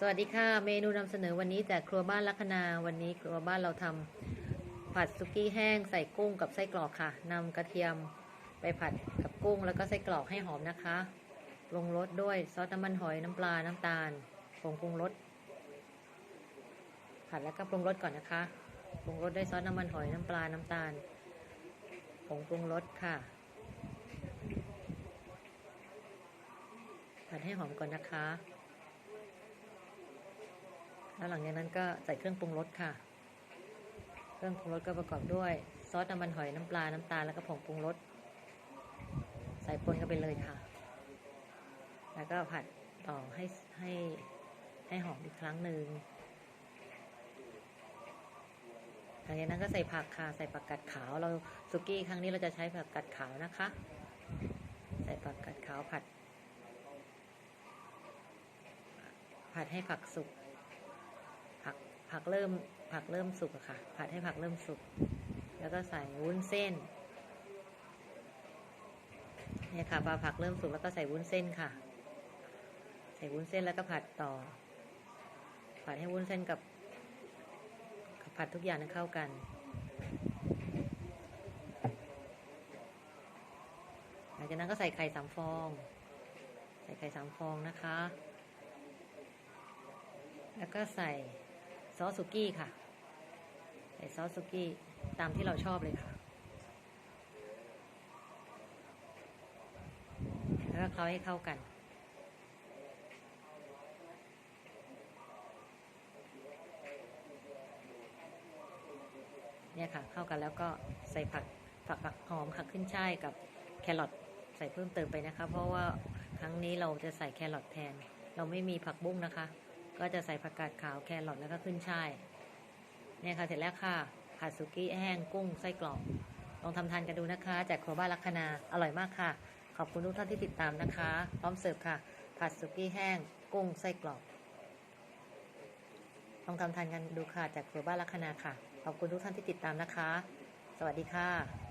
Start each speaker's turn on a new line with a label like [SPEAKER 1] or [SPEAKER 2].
[SPEAKER 1] สวัสดีค่ะ เมนูนำเสนอวันนี้จากครัวบ้านลัคนา วันนี้ครัวบ้านเราทำผัดสุกี้แห้งใส่กุ้งกับไส้กรอกค่ะนำกระเทียมไปผัดกับกุ้งแล้วก็ไส้กรอกให้หอมนะคะปรุงรสด้วยซอสน้ำมันหอยน้ำปลาน้ำตาลผงปรุงรสผัดแล้วก็ปรุงรสก่อนนะคะปรุงรสด้วยซอสน้ำมันหอยน้ำปลาน้ำตาลผงปรุงรสค่ะ ผัดให้หอมก่อนนะคะ แล้วหลังจากนั้นก็ใส่เครื่องปรุงรสค่ะ เครื่องปรุงรสก็ประกอบด้วยซอสน้ำมันหอยน้ำปลา น้ำตาลแล้วก็ผงปรุงรสใส่ปนเข้าไปเลยค่ะ แล้วก็ผัดต่อให้ให้ให้หอมอีกครั้งหนึ่งหลังจากนั้นก็ใส่ผักค่ะ ใส่ผักกัดขาวเราสุกี้ครั้งนี้เราจะใช้ผักกัดขาวนะคะ ใส่ผักกัดขาวผัด ผัดให้ผักสุก ผักผักเริ่มผักเริ่มสุกอะค่ะ ผัดให้ผักเริ่มสุก แล้วก็ใส่วุ้นเส้นเนี่ยค่ะพอผักเริ่มสุกแล้วก็ใส่วุ้นเส้นค่ะ ใส่วุ้นเส้นแล้วก็ผัดต่อ ผัดให้วุ้นเส้นกับผัดทุกอย่างนั้นเข้ากัน หลังจากนั้นก็ใส่ไข่สามฟอง ใส่ไข่สามฟองนะคะ แล้วก็ใส่ ซอสสุกี้ค่ะ ใส่ซอสสุกี้ตามที่เราชอบเลยค่ะ แล้วก็เคลาให้เข้ากัน เนี่ยค่ะ เข้ากันแล้วก็ใส่ผักผักผักหอมค่ะขึ้นช่ายกับแครอทใส่เพิ่มเติมไปนะคะ เพราะว่าครั้งนี้เราจะใส่แครอทแทน เราไม่มีผักบุ้งนะคะ ก็จะใส่ผักกาดขาวแครอทแล้วก็ขึ้นช่ายเนี่ยค่ะเสร็จแล้วค่ะผัดสุกี้แห้งกุ้งไส้กรอกลองทำทานกันดูนะคะ จากครัวบ้านลัคนาอร่อยมากค่ะ ขอบคุณทุกท่านที่ติดตามนะคะ พร้อมเสิร์ฟค่ะ ผัดสุกี้แห้ง กุ้งไส้กรอกลองทำทานกันดูค่ะจากครัวบ้านลัคนาค่ะ ขอบคุณทุกท่านที่ติดตามนะคะ สวัสดีค่ะ